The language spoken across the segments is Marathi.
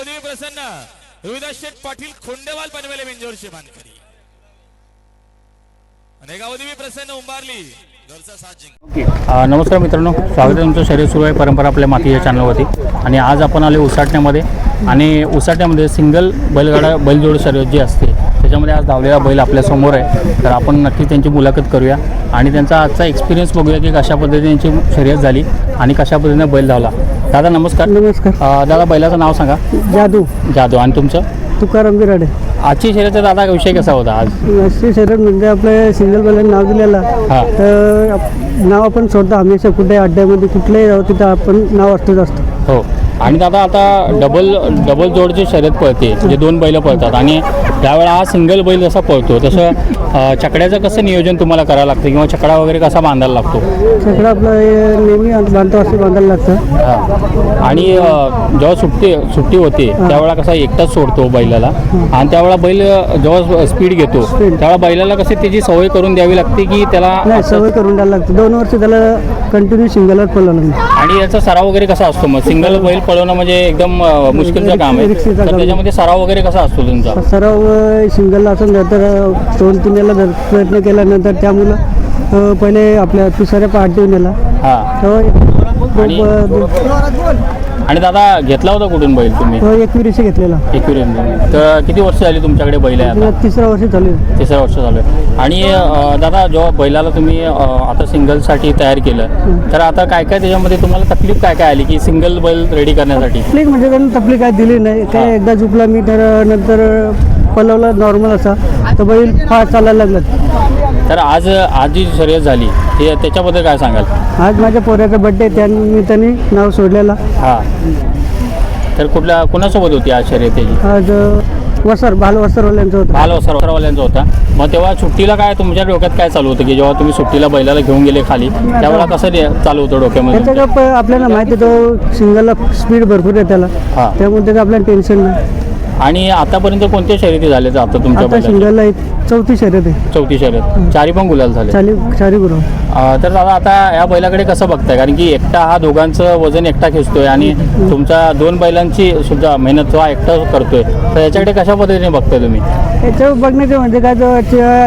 अवधवी प्रसन्न. रोहिदास शेठ पाटील खोंडेवाल पनवेले बिंजोरचे मानकरी. अनेक अवधवी प्रसन्न उंबारली. नमस्कार मित्रांनो. स्वागत आहे तुमचं शरीर सुरू आहे परंपरा आपल्या माती या चॅनलवरती आणि आज आपण आले उसाटण्यामध्ये आणि उसाटण्यामध्ये सिंगल बैलगाडा बैलजोड शर्यत जी असते त्याच्यामध्ये आज धावलेला बैल आपल्यासमोर आहे. तर आपण नक्की त्यांची मुलाखत करूया. आणि त्यांचा आजचा एक्सपिरियन्स बघूया की कशा पद्धतीने त्यांची शर्यत झाली आणि कशा पद्धतीने बैल धावला. दादा नमस्कार. नमस्कार. दादा बैलाचं नाव सांगा. जादू. जाधव आणि तुमचं? तुकाराम बिराडे. आजची शर्यतचा दादा विषय कसा होता आज? अशी शर्यत म्हणजे आपल्या सिंगल बैलांनी नाव दिलेलं. हा. तर आप- नाव आपण सोडतो. हमेशा कुठे अड्ड्यामध्ये कुठल्याही जाऊ तिथं आपण नाव असतोच असतो. हो. आणि दादा आता डबल डबल जोडची शर्यत पळते. म्हणजे दोन बैल पळतात. आणि त्यावेळेला हा सिंगल बैल जसा पळतो तसं चकड्याचं कसं नियोजन तुम्हाला करावं लागतं किंवा चकडा वगैरे कसा बांधायला लागतो? सगळं आपलं नेहमी बांधतो असं बांधायला लागतं. हा. आणि अ, जेव्हा सुट्टी सुट्टी होते त्यावेळेला कसा एकटाच सोडतो बैलाला. आणि त्यावेळेला बैल जेव्हा स्पीड घेतो त्यावेळेला बैलाला कशी त्याची सवय करून द्यावी लागते की त्याला नाही सवय करून द्यायला लागतं. दोन वर्ष त्याला कंटिन्यू पळवलं मी आणि याचा सराव वगैरे कसा असतो मग? सिंगल बैल पळवणं म्हणजे एकदम अ, मुश्किलचं काम आहे. रिस्कीचं तर काम. त्याच्यामध्ये सराव वगैरे कसा असतो तुमचा? सराव सिंगल असून तर दोन तीन याला जर प्रयत्न केल्यानंतर त्या मुलं अं, पहिले आपल्या तिसऱ्या नेला हां. तेव्हा आणि- दादा घेतला होता कुठून बैल तुम्ही? एकविरीशी घेतलेला. एकविरेंद तर किती वर्ष झाली तुमच्याकडे बैल आहे तिसऱ्या वर्षी चालू आहे. तिसरं वर्ष झालं. आहे आणि दादा जेव्हा बैलाला तुम्ही आता सिंगलसाठी तयार केलं तर आता काय काय त्याच्यामध्ये तुम्हाला तकलीफ काय काय आली की सिंगल बैल रेडी करण्यासाठी? तकलीफ म्हणजे तकलीफ काय दिली नाही. काय एकदा झुपला मी तर नंतर पलवला नॉर्मल असा. तर बैल फास्ट चालायला लागला तर आज आज जी शर्यत झाली ते त्याच्याबद्दल काय सांगाल? आज माझ्या पोऱ्याचा बड्डे त्यांनी त्यांनी नाव सोडलेला. हां. तर कुठल्या कुणासोबत होती आज शर्यत त्याची? आज वसर बाल वसरवाल्यांचं होतं. बाल सरवाल्यांचा होता. मग तेव्हा सुट्टीला काय तुमच्या डोक्यात काय चालू होतं की जेव्हा तुम्ही सुट्टीला बैलाला घेऊन गेले खाली त्यावेळेला कसं चालू होतं डोक्यामध्ये? आपल्याला माहिती तो सिंगलला स्पीड भरपूर आहे त्याला. हां. त्यामुळे त्याचं आपल्याला टेन्शन नाही. आणि आतापर्यंत कोणत्या शर्यती झाल्या आता तुमच्या आता बैलाच्या? एक चौथी शर्यत आहे. चौथी शर्यत. चारी पण गुलाल झाले. चाली चारी गुरु अं, तर दादा आता या बैलाकडे कसं बघताय? कारण की एकटा हा दोघांचं वजन एकटा खेचतोय आणि तुमचा दोन बैलांची सुद्धा मेहनत तो हा एकटा करतोय. तर याच्याकडे कशा पद्धतीने बघताय तुम्ही? याच्यावर बघण्याचं म्हणजे काय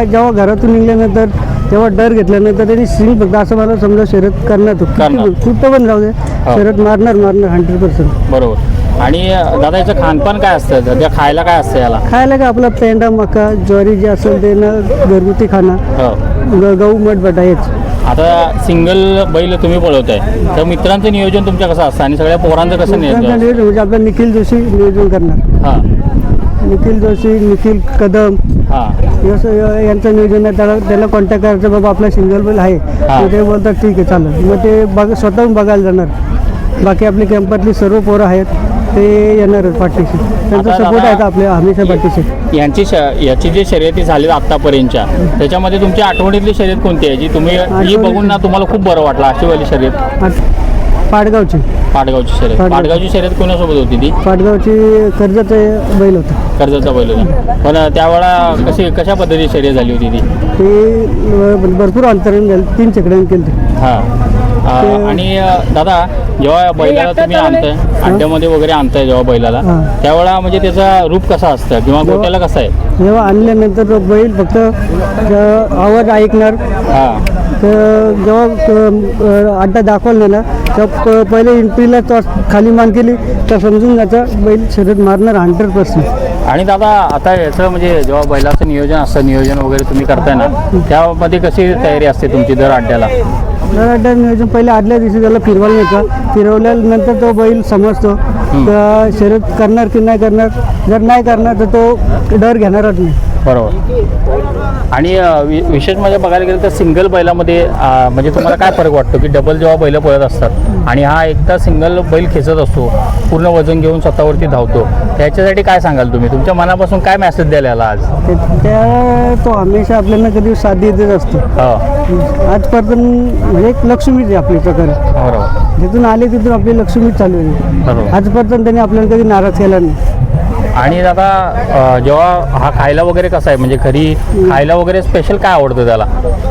जेव्हा घरातून निघल्यानंतर तेव्हा डर घेतल्यानंतर त्यांनी सिंग फक्त असं मला समजा शर्यत करणार तो करणार. कुठं पण जाऊ दे हो. शर्यत मारणार मारणार हंड्रेड पर्सेंट बरोबर. आणि दादा याचं खानपान काय असतं? सध्या खायला काय असतं याला? खायला का आपला पेंडा मका ज्वारी जे असेल ते ना घरगुती खाणं. हो. ग- गहू मठ बटा हेच. आता सिंगल बैल तुम्ही पळवताय. तर मित्रांचं नियोजन तुमच्या कसं असतं? आणि सगळ्या पोरांचं कसं नियोजन? नियोजन म्हणजे आपला निखिल जोशी नियोजन करणार. हां. निखिल जोशी निखिल कदम. हां. या- यांचं नियोजन आहे. त्याला त्याला कॉन्टॅक्ट करायचं बाबा आपला सिंगल बैल आहे. ते बोलतात ठीक आहे चालेल. मग ते बघ स्वतःहून बघायला जाणार. बाकी आपली कॅम्पातली सर्व पोरं आहेत. ते येणारच पाठीशी. त्यांचा आता सपोर्ट दादा- आहे आपल्या हमेशा पाठीशी? यांची श याची जी शर्यती झाली आतापर्यंतच्या त्याच्यामध्ये तुमची आठवणीतली शर्यत कोणती आहे? जी तुम्ही ही बघून ना तुम्हाला खूप बरं वाटलं अशी वाली शर्यत? आठ- पाडगावची. पाटगावची शर्यत. पाटगावची शर्यत कोणासोबत होती ती? पाडगावची कर्जाचं बैल होता. कर्जाचा बैल होता. पण त्यावेळेला कशी कशा पद्धतीची शर्यत झाली होती ती? ते अं, भरपूर अंतरण झालं तीन चकड्यानं केलं ते हां. अं, आणि अं, दादा जेव्हा बैलाला तुम्ही आणताय अड्ड्यामध्ये वगैरे आणताय जेव्हा बैलाला हां. त्यावेळेला म्हणजे त्याचा रूप कसा असतं किंवा गोट्याला कसं आहे? जेव्हा आणल्यानंतर तो बैल फक्त अं, आवाज ऐकणार. हां. तर जेव्हा अं, अड्डा दाखवला ना तेव्हा प- पहिले एंट्रीला तो खाली मान केली तर समजून जायचं बैल शर्यत मारणार हंड्रेड पर्सेंट आणि दादा आता याचं म्हणजे जेव्हा बैलाचं नियोजन असतं नियोजन वगैरे तुम्ही करताय ना त्यामध्ये कशी तयारी असते तुमची दर अड्ड्याला अड्डा नियोजन पहिले आदल्या दिवशी त्याला फिरवायला न्यायचं फिरवल्यानंतर तो बैल समजतो. तर शर्यत करणार की नाही करणार? जर नाही करणार तर तो डर घेणारच नाही. बरोबर. आणि वि- विशेष म्हणजे बघायला गेलं तर सिंगल बैलामध्ये अ, म्हणजे तुम्हाला काय फरक वाटतो की डबल जेव्हा बैल पळत असतात आणि हा एकदा सिंगल बैल खेचत असतो पूर्ण वजन घेऊन स्वतःवरती धावतो त्याच्यासाठी काय सांगाल तुम्ही? तुमच्या मनापासून काय मेसेज द्यायला याला आज? ते त्या तो हमेशा आपल्याला कधी साथ देतच असतो. हो. आजपर्यंत एक लक्ष्मीच आहे आपली प्रकारे. बरोबर. जिथून आले तिथून आपली लक्ष्मीच चालू आहे. बरोबर. आजपर्यंत त्यांनी आपल्याला कधी नाराज केला नाही. आणि दादा जेव्हा हा खायला वगैरे कसा आहे? म्हणजे घरी खायला वगैरे स्पेशल काय आवडतं त्याला?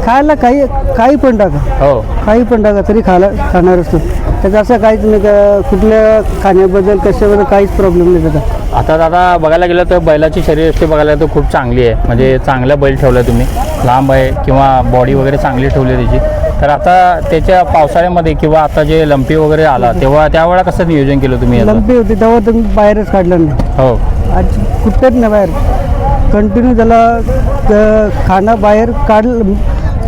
खायला काही काही पण टाका. हो. काही पण टाका तरी खायला खाणार असतो. त्याचं असं काहीच नाही का कुठल्या खाण्याबद्दल कशाबद्दल काहीच प्रॉब्लेम नाही त्याचा. आता दादा बघायला गेलं तर बैलाची शरीरयष्टी बघायला गेलं तर खूप चांगली आहे. म्हणजे चांगला बैल ठेवला तुम्ही. लांब आहे किंवा बॉडी वगैरे चांगली ठेवली त्याची. तर आता त्याच्या पावसाळ्यामध्ये किंवा आता जे लंपी वगैरे आला तेव्हा त्यावेळेला कसं नियोजन केलं तुम्ही? लंपी होती तेव्हा तुम्ही बाहेरच काढलं नाही. हो. आज कुठेच नाही बाहेर. कंटिन्यू त्याला खाणं बाहेर काढलं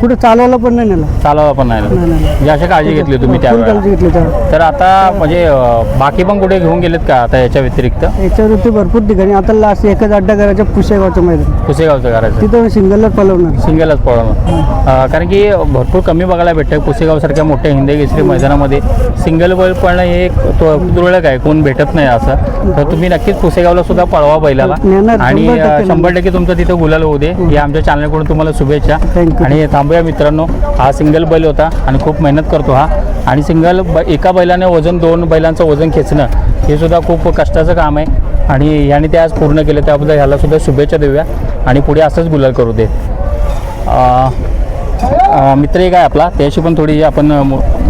कुठं चालवलं पण नाही नेला. चालवा पण नाही नाही, नाही. म्हणजे अशी काळजी घेतली तुम्ही त्यावेळेला. काळजी घेतली तर आता म्हणजे अं, बाकी पण कुठे घेऊन गेलेत का आता याच्या व्यतिरिक्त? याच्यावरती भरपूर ठिकाणी. आता लास्ट एकच अड्डा करायचा पुशेगावचं मैदान पुसेगावचं करायचं तिथं सिंगलच पलवणार सिंगलच पळवणं अं, कारण की भरपूर कमी बघायला भेटतं पुसेगावसारख्या मोठ्या हिंदी केसरी मैदानामध्ये. सिंगल बैल पळणं हे एक तो- तुरळक आहे कोण भेटत नाही असं. तर तुम्ही नक्कीच पुसेगावला सुद्धा पळवा बैलाला. नेणार, आणि शंभर टक्के अं, शंभर नेणार. टक्के तुमचं तिथं गुलाल होऊ दे. ही. आमच्या चॅनलकडून तुम्हाला शुभेच्छा. Thank you. आणि थांबूया मित्रांनो. हा सिंगल बैल होता आणि खूप मेहनत करतो हा. आणि सिंगल ब एका बैलाने वजन दोन बैलांचं वजन खेचणं हे सुद्धा खूप कष्टाचं काम आहे. आणि याने ते आज पूर्ण केलं त्याबद्दल ह्याला सुद्धा शुभेच्छा देऊया. आणि पुढे असंच गुलाल करू दे. मित्र एक आहे आपला त्याशी पण थोडी आपण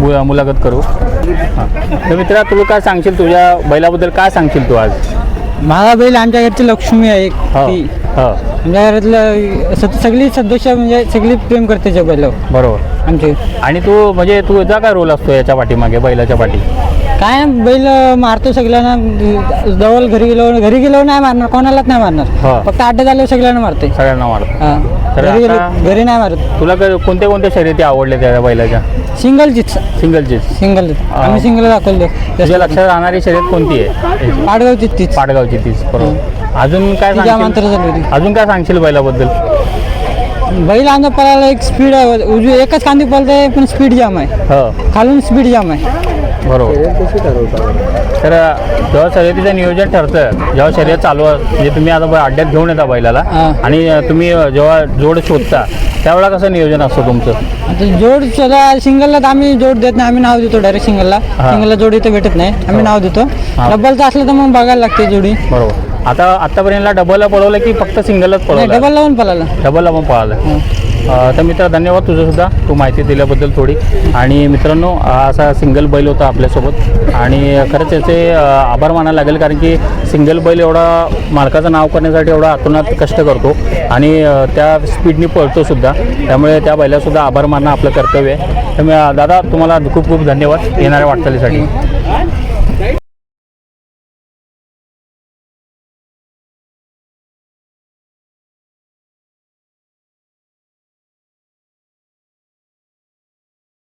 मुलाखत करू. हां. तर मित्रा तू काय सांगशील? तुझ्या बैलाबद्दल काय सांगशील तू आज? माझा बैल आमच्या घरची लक्ष्मी आहे हो. आमच्या घरातलं सगळी सदस्य म्हणजे सगळी प्रेम करते त्या बैलावर बरोबर. आमचे आणि तू म्हणजे तुझा काय रोल असतो याच्या पाठीमागे बैलाच्या पाठी? काय ना, बैल मारतो सगळ्यांना जवळ घरी गेलो घरी गेलो नाही मारणार कोणालाच नाही हा. मारणार फक्त अड्डा झाल्यावर सगळ्यांना मारते सगळ्यांना मारतो हा. तर घरी गेलो आता- घरी नाही मारत. तुला क- कोणत्या कोणत्या शर्यती आवडल्या त्या बैलाच्या? सिंगलचीच सिंगलचीच सिंगल आम्ही सिंगल दाखवले. तुझ्या लक्षात राहणारी शर्यत कोणती आहे? पाडगावचीच तीच. पाडगावची तीच बरोबर. अजून काय ती जाम अंतर सांगशील झाली होती. अजून काय सांगशील बैलाबद्दल? बैल आमचा पळायला एक स्पीड आहे. उजवी एकच कांदी पळते पण स्पीड जाम आहे. हो. खालून स्पीड जाम आहे. बरोबर. तर जेव्हा शर्यतीचं नियोजन ठरतं जेव्हा शर्यत चालू अस- म्हणजे तुम्ही आता ब- अड्ड्यात घेऊन येता बैलाला हा. आणि तुम्ही जेव्हा जोड शोधता त्यावेळेला कसं नियोजन असतं तुमचं? आता जोड सुद्धा सिंगलला तर आम्ही जोड देत नाही आम्ही नाव देतो डायरेक्ट सिंगलला. हा. सिंगलला जोड इथं भेटत नाही आम्ही नाव देतो. हा. डबलचं असलं तर मग बघायला लागते जोडी. बरोबर. आता आतापर्यंतला डबलला पळवलं की फक्त सिंगलच पळवलं? डबल लावून पळाला. डबलला पण पळालं. अ, तर मित्र धन्यवाद तुझं सुद्धा तू माहिती दिल्याबद्दल थोडी. आणि मित्रांनो हा असा सिंगल बैल होता आपल्यासोबत. आणि खरंच याचे आभार मानायला लागेल कारण की सिंगल बैल एवढा मालकाचं नाव करण्यासाठी एवढा आतोनात कष्ट करतो. आणि त्या स्पीडनी पळतो सुद्धा. त्यामुळे त्या बैलासुद्धा आभार मानणं आपलं कर्तव्य आहे. तर दादा तुम्हाला खूप खूप धन्यवाद येणाऱ्या वाटचालीसाठी.